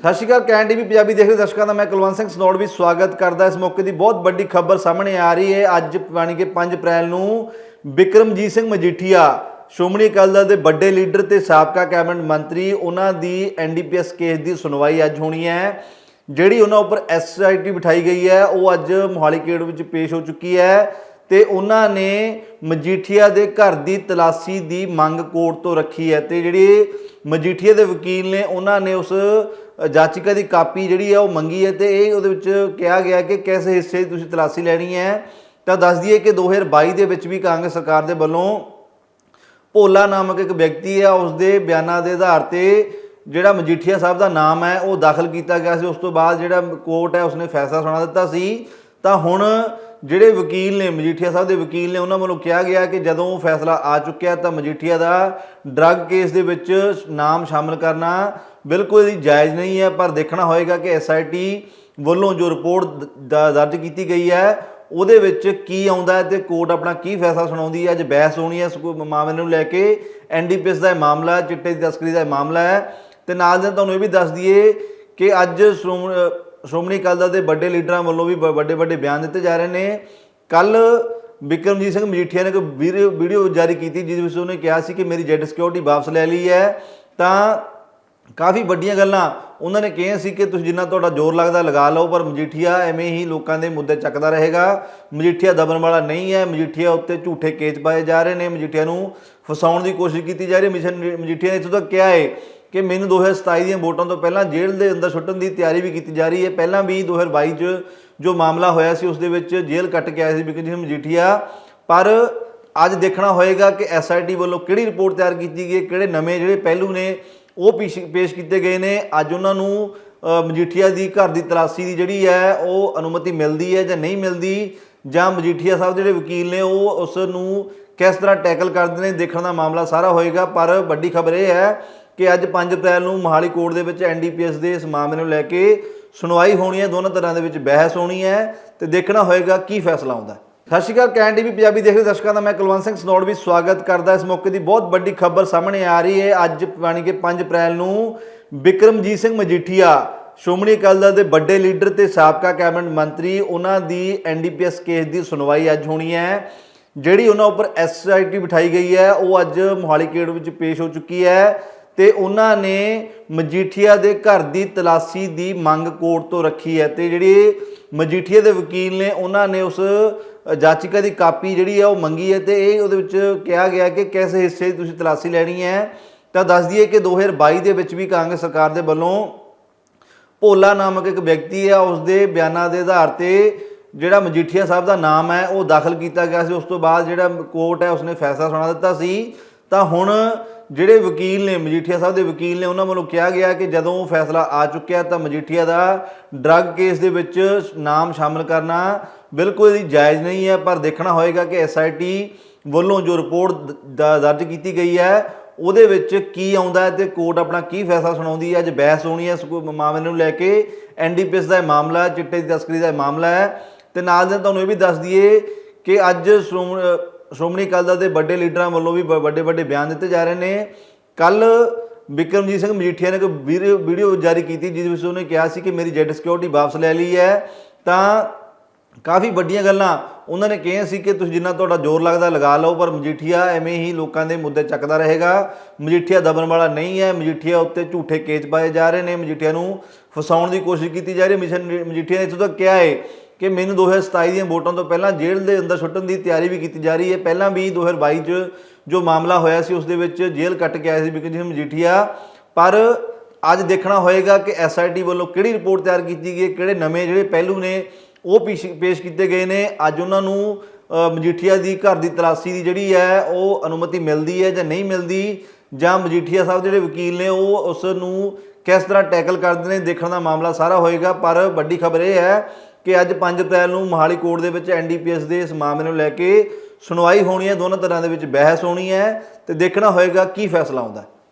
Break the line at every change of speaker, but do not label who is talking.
ਸਤਿ ਸ਼੍ਰੀ ਅਕਾਲ ਕੈਨ ਟੀਵੀ ਪੰਜਾਬੀ ਦੇਖ ਰਹੇ ਦਰਸ਼ਕਾਂ ਦਾ, ਮੈਂ ਕੁਲਵੰਤ ਸਿੰਘ ਸਨੋੜ ਵੀ ਸਵਾਗਤ ਕਰਦਾ ਇਸ ਮੌਕੇ ਦੀ ਬਹੁਤ ਵੱਡੀ ਖਬਰ ਸਾਹਮਣੇ ਆ ਰਹੀ ਹੈ। ਅੱਜ ਯਾਨੀ ਕਿ 5 ਅਪ੍ਰੈਲ ਨੂੰ ਬਿਕਰਮਜੀਤ ਸਿੰਘ ਮਜੀਠੀਆ, ਸ਼੍ਰੋਮਣੀ ਅਕਾਲੀ ਦਲ ਦੇ ਵੱਡੇ ਲੀਡਰ ਤੇ ਸਾਬਕਾ ਕੈਬਨਿਟ ਮੰਤਰੀ, ਉਹਨਾਂ ਦੀ ਐਨਡੀਪੀਐਸ ਕੇਸ ਦੀ ਸੁਣਵਾਈ ਅੱਜ ਹੋਣੀ ਹੈ। ਜਿਹੜੀ ਉਹਨਾਂ ਉੱਪਰ ਐਸਆਈਟੀ ਬਿਠਾਈ ਗਈ ਹੈ, ਉਹ ਅੱਜ ਮੋਹਾਲੀ ਕੇੜ ਵਿੱਚ ਪੇਸ਼ ਹੋ ਚੁੱਕੀ ਹੈ ਤੇ ਉਹਨਾਂ ਨੇ ਮਜੀਠੀਆ ਦੇ ਘਰ ਦੀ ਤਲਾਸ਼ੀ ਦੀ ਮੰਗ ਕੋਰਟ ਤੋਂ ਰੱਖੀ ਹੈ ਤੇ ਜਿਹੜੇ ਮਜੀਠੀਆ ਦੇ ਵਕੀਲ ਨੇ, ਉਹਨਾਂ ਨੇ ਉਸ ਜਾਚਿਕਾ ਦੀ ਕਾਪੀ ਜਿਹੜੀ ਆ ਉਹ ਮੰਗੀ ਹੈ ਤੇ ਇਹ ਉਹਦੇ ਵਿੱਚ ਕਿਹਾ ਗਿਆ ਕਿ ਕਿਸ ਹਿੱਸੇ ਦੀ ਤੁਸੀਂ ਤਲਾਸ਼ੀ ਲੈਣੀ ਹੈ। ਤਾਂ ਦੱਸ ਦਈਏ ਕਿ 2022 ਦੇ ਵਿੱਚ ਵੀ ਕਾਂਗਰਸ ਸਰਕਾਰ ਦੇ ਵੱਲੋਂ ਭੋਲਾ ਨਾਮਕ ਇੱਕ ਵਿਅਕਤੀ ਹੈ ਉਸ ਦੇ ਬਿਆਨਾਂ ਦੇ ਆਧਾਰ ਤੇ ਜਿਹੜਾ ਮਜੀਠੀਆ ਸਾਹਿਬ ਦਾ ਨਾਮ ਹੈ, ਉਹ ਦਾਖਲ ਕੀਤਾ ਗਿਆ ਸੀ। ਉਸ ਤੋਂ ਬਾਅਦ ਜਿਹੜਾ ਕੋਰਟ ਹੈ, ਉਸਨੇ ਫੈਸਲਾ ਸੁਣਾ ਦਿੱਤਾ ਸੀ। ਤਾਂ ਹੁਣ ਜਿਹੜੇ ਵਕੀਲ ਨੇ, ਮਜੀਠੀਆ ਸਾਹਿਬ ਦੇ ਵਕੀਲ ਨੇ, ਉਹਨਾਂ ਵੱਲੋਂ ਕਿਹਾ ਗਿਆ ਕਿ ਜਦੋਂ ਫੈਸਲਾ ਆ ਚੁੱਕਿਆ ਤਾਂ ਮਜੀਠੀਆ ਦਾ ਡਰੱਗ ਕੇਸ ਦੇ ਵਿੱਚ ਨਾਮ ਸ਼ਾਮਲ ਕਰਨਾ ਬਿਲਕੁਲ ਹੀ ਜਾਇਜ਼ ਨਹੀਂ ਹੈ, ਪਰ ਦੇਖਣਾ ਹੋਏਗਾ ਕਿ ਐਸਆਈਟੀ ਵੱਲੋਂ ਜੋ ਰਿਪੋਰਟ ਦਰਜ ਕੀਤੀ ਗਈ ਹੈ, ਉਹਦੇ ਵਿੱਚ ਕੀ ਆਉਂਦਾ ਹੈ ਤੇ ਕੋਰਟ ਆਪਣਾ ਕੀ ਫੈਸਲਾ ਸੁਣਾਉਂਦੀ ਹੈ, ਅੱਜ ਬਹਿਸ ਹੋਣੀ ਹੈ ਇਸ ਮਾਮਲੇ ਨੂੰ ਲੈ ਕੇ ਐਨਡੀਪੀਐਸ ਦਾ ਇਹ ਮਾਮਲਾ ਚਿੱਟੇ ਦੀ ਤਸਕਰੀ ਦਾ ਇਹ ਮਾਮਲਾ ਹੈ। ਤੇ ਨਾਲ ਦੇ ਤੁਹਾਨੂੰ ਇਹ ਵੀ ਦੱਸ ਦਈਏ ਕਿ ਅੱਜ ਸ਼੍ਰੋਮ- ਸ਼੍ਰੋਮਣੀ ਅਕਾਲੀ ਦਲ ਦੇ ਵੱਡੇ ਲੀਡਰਾਂ ਵੱਲੋਂ ਵੀ ਵੱਡੇ ਵੱਡੇ ਬਿਆਨ ਦਿੱਤੇ ਜਾ ਰਹੇ ਨੇ। ਕੱਲ ਬਿਕਰਮਜੀਤ ਸਿੰਘ ਮਜੀਠੀਆ ਨੇ ਇੱਕ ਵੀਡੀਓ ਵੀਡੀਓ ਜਾਰੀ ਕੀਤੀ ਜਿਸ ਵਿੱਚ ਉਹਨੇ ਕਿਹਾ ਸੀ ਕਿ ਮੇਰੀ ਜੈਡ ਸਿਕਿਉਰਿਟੀ ਵਾਪਸ ਲੈ ਲਈ ਹੈ। ਤਾਂ ਕਾਫੀ ਵੱਡੀਆਂ ਗੱਲਾਂ ਉਹਨਾਂ ਨੇ ਕਿਹਾ ਸੀ ਕਿ ਤੁਸੀਂ ਜਿੰਨਾ ਤੁਹਾਡਾ ਜ਼ੋਰ ਲੱਗਦਾ ਲਗਾ ਲਓ, ਪਰ ਮਜੀਠੀਆ ਐਵੇਂ ਹੀ ਲੋਕਾਂ ਦੇ ਮੁੱਦੇ ਚੱਕਦਾ ਰਹੇਗਾ। ਮਜੀਠੀਆ ਦਬਣ ਵਾਲਾ ਨਹੀਂ ਹੈ, ਮਜੀਠੀਆ ਉੱਤੇ ਝੂਠੇ ਕੇਸ ਪਾਏ ਜਾ ਰਹੇ ਨੇ, ਮਜੀਠੀਆ ਨੂੰ ਫਸਾਉਣ ਦੀ ਕੋਸ਼ਿਸ਼ ਕੀਤੀ ਜਾ ਰਹੀ ਮਿਸ਼ਨ ਮਜੀਠੀਆ ਨੇ ਇੱਥੋਂ ਤੱਕ ਕਿਹਾ ਹੈ ਕਿ ਮੈਨੂੰ 2027 ਦੀਆਂ ਵੋਟਾਂ ਤੋਂ ਪਹਿਲਾਂ ਜੇਲ੍ਹ ਦੇ ਅੰਦਰ ਸੁੱਟਣ ਦੀ ਤਿਆਰੀ ਵੀ ਕੀਤੀ ਜਾ ਰਹੀ ਹੈ। ਪਹਿਲਾਂ ਵੀ 2022 ਚ ਜੋ ਮਾਮਲਾ ਹੋਇਆ ਸੀ, ਉਸ ਦੇ ਵਿੱਚ ਜੇਲ੍ਹ ਕੱਟ ਕੇ ਆਇਆ ਸੀ ਬਿਕਰਮ ਸਿੰਘ ਮਜੀਠੀਆ। ਪਰ ਅੱਜ ਦੇਖਣਾ ਹੋਏਗਾ ਕਿ ਐਸਆਈਟੀ ਵੱਲੋਂ ਕਿਹੜੀ ਰਿਪੋਰਟ ਤਿਆਰ ਕੀਤੀ ਗਈ ਹੈ, ਕਿਹੜੇ ਨਵੇਂ ਜਿਹੜੇ ਪਹਿਲੂ ਨੇ ਉਹ ਪੇਸ਼ ਪੇਸ਼ ਕੀਤੇ ਗਏ ਨੇ। ਅੱਜ ਉਹਨਾਂ ਨੂੰ ਅ, ਮਜੀਠੀਆ ਦੀ ਘਰ ਦੀ ਤਲਾਸ਼ੀ ਦੀ ਜਿਹੜੀ ਹੈ ਉਹ ਅਨੁਮਤੀ ਮਿਲਦੀ ਹੈ ਜਾਂ ਨਹੀਂ ਮਿਲਦੀ ਜਾਂ ਮਜੀਠੀਆ ਸਾਹਿਬ ਜਿਹੜੇ ਵਕੀਲ ਨੇ ਉਹ ਉਸ ਨੂੰ ਕਿਸ ਤਰ੍ਹਾਂ ਟੈਕਲ ਕਰਦੇ ਨੇ ਦੇਖਣ ਦਾ ਮਾਮਲਾ ਸਾਰਾ ਹੋਏਗਾ। ਪਰ ਵੱਡੀ ਖਬਰ ਇਹ ਹੈ ਕਿ ਅੱਜ 5 ਅਪ੍ਰੈਲ ਨੂੰ ਮੋਹਾਲੀ ਕੋਰਟ ਦੇ ਵਿੱਚ ਐਨਡੀਪੀਐਸ ਦੇ ਇਸ ਮਾਮਲੇ ਨੂੰ ਲੈ ਕੇ ਸੁਣਵਾਈ ਹੋਣੀ ਹੈ। ਦੋਨਾਂ ਤਰ੍ਹਾਂ ਦੇ ਵਿੱਚ ਬਹਿਸ ਹੋਣੀ ਹੈ ਤੇ ਦੇਖਣਾ ਹੋਏਗਾ ਕੀ ਫੈਸਲਾ ਆਉਂਦਾ ਹੈ। ਸਤਿ ਸ਼੍ਰੀ ਅਕਾਲ, ਕੈਨ ਟੀਵੀ ਪੰਜਾਬੀ ਦੇਖ ਰਹੇ ਦਰਸ਼ਕਾਂ ਦਾ ਮੈਂ ਕੁਲਵੰਤ ਸਿੰਘ ਸਨੋੜ ਵੀ ਸਵਾਗਤ ਕਰਦਾ ਇਸ ਮੌਕੇ ਦੀ ਬਹੁਤ ਵੱਡੀ ਖਬਰ ਸਾਹਮਣੇ ਆ ਰਹੀ ਹੈ। ਅੱਜ ਯਾਨੀ ਕਿ 5 ਅਪ੍ਰੈਲ ਨੂੰ ਬਿਕਰਮਜੀਤ ਸਿੰਘ ਮਜੀਠੀਆ, ਸ਼੍ਰੋਮਣੀ ਅਕਾਲੀ ਦਲ ਦੇ ਵੱਡੇ ਲੀਡਰ ਤੇ ਸਾਬਕਾ ਕੈਬਨਿਟ ਮੰਤਰੀ, ਉਹਨਾਂ ਦੀ ਐਨਡੀਪੀਐਸ ਕੇਸ ਦੀ ਸੁਣਵਾਈ ਅੱਜ ਹੋਣੀ ਹੈ। ਜਿਹੜੀ ਉਹਨਾਂ ਉੱਪਰ ਐਸਆਈਟੀ ਬਿਠਾਈ ਗਈ ਹੈ, ਉਹ ਅੱਜ ਮੋਹਾਲੀ ਕੇੜ ਵਿੱਚ ਪੇਸ਼ ਹੋ ਚੁੱਕੀ ਹੈ ਤੇ ਉਹਨਾਂ ਨੇ ਮਜੀਠੀਆ ਦੇ ਘਰ ਦੀ ਤਲਾਸ਼ੀ ਦੀ ਮੰਗ ਕੋਰਟ ਤੋਂ ਰੱਖੀ ਹੈ ਤੇ ਜਿਹੜੇ ਮਜੀਠੀਆ ਦੇ ਵਕੀਲ ਨੇ, ਉਹਨਾਂ ਨੇ ਉਸ ਜਾਚਿਕਾ ਦੀ ਕਾਪੀ ਜਿਹੜੀ ਹੈ ਉਹ ਮੰਗੀ ਹੈ ਤੇ ਇਹ ਉਹਦੇ ਵਿੱਚ ਕਿਹਾ ਗਿਆ ਕਿ ਕਿਸ ਹਿੱਸੇ ਦੀ ਤੁਸੀਂ ਤਲਾਸ਼ੀ ਲੈਣੀ ਹੈ। ਤਾਂ ਦੱਸ ਦਈਏ ਕਿ 2022 ਦੇ ਵਿੱਚ ਵੀ ਕਾਂਗਰਸ ਸਰਕਾਰ ਦੇ ਵੱਲੋਂ ਭੋਲਾ ਨਾਮਕ ਇੱਕ ਵਿਅਕਤੀ ਹੈ ਉਸ ਦੇ ਬਿਆਨਾਂ ਦੇ ਆਧਾਰ ਤੇ ਜਿਹੜਾ ਮਜੀਠੀਆ ਸਾਹਿਬ ਦਾ ਨਾਮ ਹੈ, ਉਹ ਦਾਖਲ ਕੀਤਾ ਗਿਆ ਸੀ। ਉਸ ਤੋਂ ਬਾਅਦ ਜਿਹੜਾ ਕੋਰਟ ਹੈ, ਉਸਨੇ ਫੈਸਲਾ ਸੁਣਾ ਦਿੱਤਾ ਸੀ। ਤਾਂ ਹੁਣ ਜਿਹੜੇ ਵਕੀਲ ਨੇ, ਮਜੀਠੀਆ ਸਾਹਿਬ ਦੇ ਵਕੀਲ ਨੇ, ਉਹਨਾਂ ਵੱਲੋਂ ਕਿਹਾ ਗਿਆ ਕਿ ਜਦੋਂ ਉਹ ਫੈਸਲਾ ਆ ਚੁੱਕਿਆ ਤਾਂ ਮਜੀਠੀਆ ਦਾ ਡਰੱਗ ਕੇਸ ਦੇ ਵਿੱਚ ਨਾਮ ਸ਼ਾਮਲ ਕਰਨਾ ਬਿਲਕੁਲ ਹੀ ਜਾਇਜ਼ ਨਹੀਂ ਹੈ, ਪਰ ਦੇਖਣਾ ਹੋਏਗਾ ਕਿ ਐਸਆਈਟੀ ਵੱਲੋਂ ਜੋ ਰਿਪੋਰਟ ਦਰਜ ਕੀਤੀ ਗਈ ਹੈ, ਉਹਦੇ ਵਿੱਚ ਕੀ ਆਉਂਦਾ ਹੈ ਤੇ ਕੋਰਟ ਆਪਣਾ ਕੀ ਫੈਸਲਾ ਸੁਣਾਉਂਦੀ ਹੈ? ਅੱਜ ਬਹਿਸ ਹੋਣੀ ਹੈ ਇਸ ਮਾਮਲੇ ਨੂੰ ਲੈ ਕੇ ਐਨਡੀਪੀਐਸ ਦਾ ਇਹ ਮਾਮਲਾ ਹੈ, ਚਿੱਟੇ ਦੀ ਤਸਕਰੀ ਦਾ ਇਹ ਮਾਮਲਾ ਹੈ। ਤੇ ਨਾਲ ਦੇ ਤੁਹਾਨੂੰ ਇਹ ਵੀ ਦੱਸ ਦਈਏ ਕਿ ਅੱਜ ਸ਼੍ਰੋਮ- ਸ਼੍ਰੋਮਣੀ ਅਕਾਲੀ ਦਲ ਦੇ ਵੱਡੇ ਲੀਡਰਾਂ ਵੱਲੋਂ ਵੀ ਵੱਡੇ ਵੱਡੇ ਬਿਆਨ ਦਿੱਤੇ ਜਾ ਰਹੇ ਨੇ। ਕੱਲ ਬਿਕਰਮਜੀਤ ਸਿੰਘ ਮਜੀਠੀਆ ਨੇ ਇੱਕ ਵੀਡੀਓ ਵੀਡੀਓ ਜਾਰੀ ਕੀਤੀ ਜਿਸ ਵਿੱਚ ਉਹਨੇ ਕਿਹਾ ਸੀ ਕਿ ਮੇਰੀ ਜੈਡ ਸਿਕਿਉਰਿਟੀ ਵਾਪਸ ਲੈ ਲਈ ਹੈ। ਤਾਂ ਕਾਫੀ ਵੱਡੀਆਂ ਗੱਲਾਂ ਉਹਨਾਂ ਨੇ ਕਿਹਾ ਸੀ ਕਿ ਤੁਸੀਂ ਜਿੰਨਾ ਤੁਹਾਡਾ ਜ਼ੋਰ ਲੱਗਦਾ ਲਗਾ ਲਓ, ਪਰ ਮਜੀਠੀਆ ਐਵੇਂ ਹੀ ਲੋਕਾਂ ਦੇ ਮੁੱਦੇ ਚੱਕਦਾ ਰਹੇਗਾ। ਮਜੀਠੀਆ ਦਬਣ ਵਾਲਾ ਨਹੀਂ ਹੈ, ਮਜੀਠੀਆ ਉੱਤੇ ਝੂਠੇ ਕੇਸ ਪਾਏ ਜਾ ਰਹੇ ਨੇ, ਮਜੀਠੀਆ ਨੂੰ ਫਸਾਉਣ ਦੀ ਕੋਸ਼ਿਸ਼ ਕੀਤੀ ਜਾ ਰਹੀ ਹੈ। ਮਿਸ਼ਨ ਮਜੀਠੀਆ ਨੇ ਇੱਥੋਂ ਤੱਕ ਕਿਹਾ ਹੈ ਕਿ ਮੈਨੂੰ 2027 ਦੀਆਂ ਵੋਟਾਂ ਤੋਂ ਪਹਿਲਾਂ ਜੇਲ੍ਹ ਦੇ ਅੰਦਰ ਸੁੱਟਣ ਦੀ ਤਿਆਰੀ ਵੀ ਕੀਤੀ ਜਾ ਰਹੀ ਹੈ। ਪਹਿਲਾਂ ਵੀ 2022 ਚ ਜੋ ਮਾਮਲਾ ਹੋਇਆ ਸੀ, ਉਸ ਦੇ ਵਿੱਚ ਜੇਲ੍ਹ ਕੱਟ ਕੇ ਆਇਆ ਸੀ ਬਿਕਰਮ ਸਿੰਘ ਮਜੀਠੀਆ, ਪਰ ਅੱਜ ਦੇਖਣਾ ਹੋਏਗਾ ਕਿ ਐਸਆਈਟੀ ਵੱਲੋਂ ਕਿਹੜੀ ਰਿਪੋਰਟ ਤਿਆਰ ਕੀਤੀ ਗਈ ਹੈ, ਕਿਹੜੇ ਨਵੇਂ ਜਿਹੜੇ ਪਹਿਲੂ ਨੇ ਉਹ ਪੇਸ਼ ਪੇਸ਼ ਕੀਤੇ ਗਏ ਨੇ। ਅੱਜ ਉਹਨਾਂ ਨੂੰ ਮਜੀਠੀਆ ਦੀ ਘਰ ਦੀ ਤਲਾਸ਼ੀ ਦੀ ਜਿਹੜੀ ਹੈ, ਉਹ ਅਨੁਮਤੀ ਮਿਲਦੀ ਹੈ ਜਾਂ ਨਹੀਂ ਮਿਲਦੀ, ਜਾਂ ਮਜੀਠੀਆ ਸਾਹਿਬ ਜਿਹੜੇ ਵਕੀਲ ਨੇ, ਉਹ ਉਸ ਨੂੰ ਕਿਸ ਤਰ੍ਹਾਂ ਟੈਕਲ ਕਰਦੇ ਨੇ, ਦੇਖਣ ਦਾ ਮਾਮਲਾ ਸਾਰਾ ਹੋਏਗਾ। ਪਰ ਵੱਡੀ ਖਬਰ ਇਹ ਹੈ ਕਿ ਅੱਜ 5 ਅਪ੍ਰੈਲ ਨੂੰ ਮੋਹਾਲੀ ਕੋਰਟ ਦੇ ਵਿੱਚ ਐਨਡੀਪੀਐਸ ਦੇ ਇਸ ਮਾਮਲੇ ਨੂੰ ਲੈ ਕੇ ਸੁਣਵਾਈ ਹੋਣੀ ਹੈ। ਦੋਨਾਂ ਤਰ੍ਹਾਂ ਦੇ ਵਿੱਚ ਬਹਿਸ ਹੋਣੀ ਹੈ ਤੇ ਦੇਖਣਾ ਹੋਏਗਾ ਕੀ ਫੈਸਲਾ ਆਉਂਦਾ ਹੈ।